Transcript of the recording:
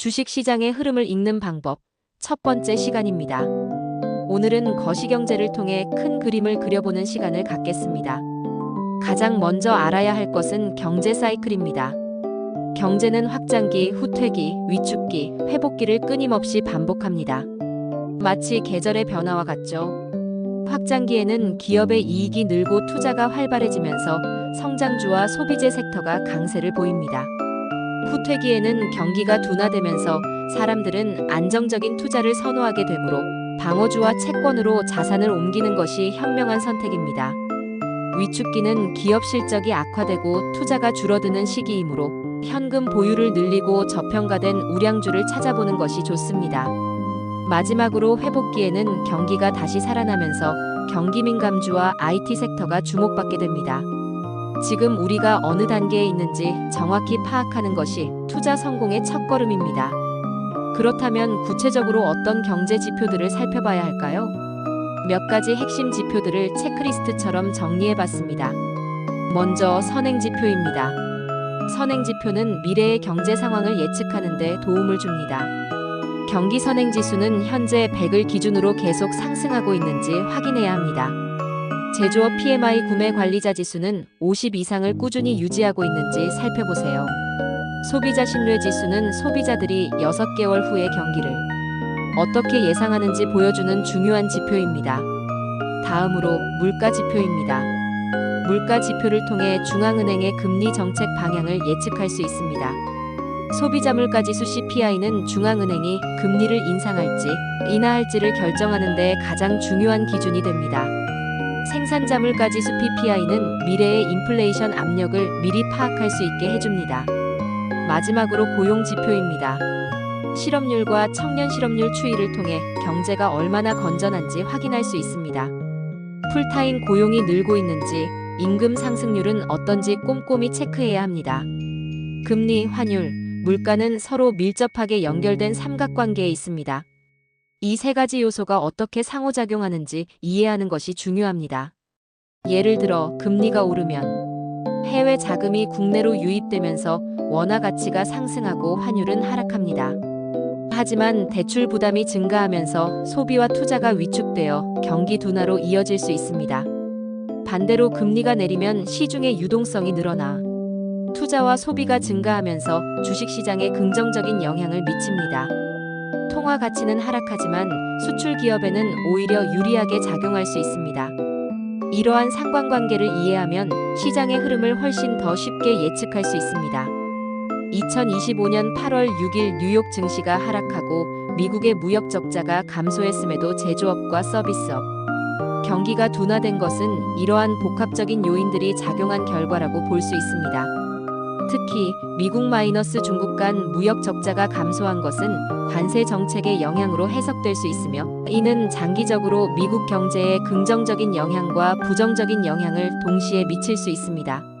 주식 시장의 흐름을 읽는 방법 첫 번째 시간입니다. 오늘은 거시경제를 통해 큰 그림을 그려보는 시간을 갖겠습니다. 가장 먼저 알아야 할 것은 경제 사이클입니다. 경제는 확장기, 후퇴기, 위축기, 회복기를 끊임없이 반복합니다. 마치 계절의 변화와 같죠. 확장기에는 기업의 이익이 늘고 투자가 활발해지면서 성장주와 소비재 섹터가 강세를 보입니다. 후퇴기에는 경기가 둔화되면서 사람들은 안정적인 투자를 선호하게 되므로 방어주와 채권으로 자산을 옮기는 것이 현명한 선택입니다. 위축기는 기업 실적이 악화되고 투자가 줄어드는 시기이므로 현금 보유를 늘리고 저평가된 우량주를 찾아보는 것이 좋습니다. 마지막으로 회복기에는 경기가 다시 살아나면서 경기민감주와 IT 섹터가 주목받게 됩니다. 지금 우리가 어느 단계에 있는지 정확히 파악하는 것이 투자 성공의 첫걸음입니다. 그렇다면 구체적으로 어떤 경제 지표들을 살펴봐야 할까요? 몇 가지 핵심 지표들을 체크리스트처럼 정리해 봤습니다. 먼저 선행 지표입니다. 선행 지표는 미래의 경제 상황을 예측하는 데 도움을 줍니다. 경기 선행 지수는 현재 100을 기준으로 계속 상승하고 있는지 확인해야 합니다. 제조업 PMI 구매 관리자 지수는 50 이상을 꾸준히 유지하고 있는지 살펴보세요. 소비자 신뢰 지수는 소비자들이 6개월 후의 경기를 어떻게 예상하는지 보여주는 중요한 지표입니다. 다음으로 물가 지표입니다. 물가 지표를 통해 중앙은행의 금리 정책 방향을 예측할 수 있습니다. 소비자 물가 지수 CPI는 중앙은행이 금리를 인상할지 인하할지를 결정하는 데 가장 중요한 기준이 됩니다. 생산자 물가 지수 PPI는 미래의 인플레이션 압력을 미리 파악할 수 있게 해줍니다. 마지막으로 고용 지표입니다. 실업률과 청년 실업률 추이를 통해 경제가 얼마나 건전한지 확인할 수 있습니다. 풀타임 고용이 늘고 있는지, 임금 상승률은 어떤지 꼼꼼히 체크해야 합니다. 금리, 환율, 물가는 서로 밀접하게 연결된 삼각관계에 있습니다. 이 세 가지 요소가 어떻게 상호작용하는지 이해하는 것이 중요합니다. 예를 들어 금리가 오르면 해외 자금이 국내로 유입되면서 원화 가치가 상승하고 환율은 하락합니다. 하지만 대출 부담이 증가하면서 소비와 투자가 위축되어 경기 둔화로 이어질 수 있습니다. 반대로 금리가 내리면 시중의 유동성이 늘어나 투자와 소비가 증가하면서 주식시장에 긍정적인 영향을 미칩니다. 통화 가치는 하락하지만 수출 기업에는 오히려 유리하게 작용할 수 있습니다. 이러한 상관관계를 이해하면 시장의 흐름을 훨씬 더 쉽게 예측할 수 있습니다. 2025년 8월 6일 뉴욕 증시가 하락하고 미국의 무역 적자가 감소했음에도 제조업과 서비스업, 경기가 둔화된 것은 이러한 복합적인 요인들이 작용한 결과라고 볼 수 있습니다. 특히 미국 마이너스 중국 간 무역 적자가 감소한 것은 관세 정책의 영향으로 해석될 수 있으며 이는 장기적으로 미국 경제에 긍정적인 영향과 부정적인 영향을 동시에 미칠 수 있습니다.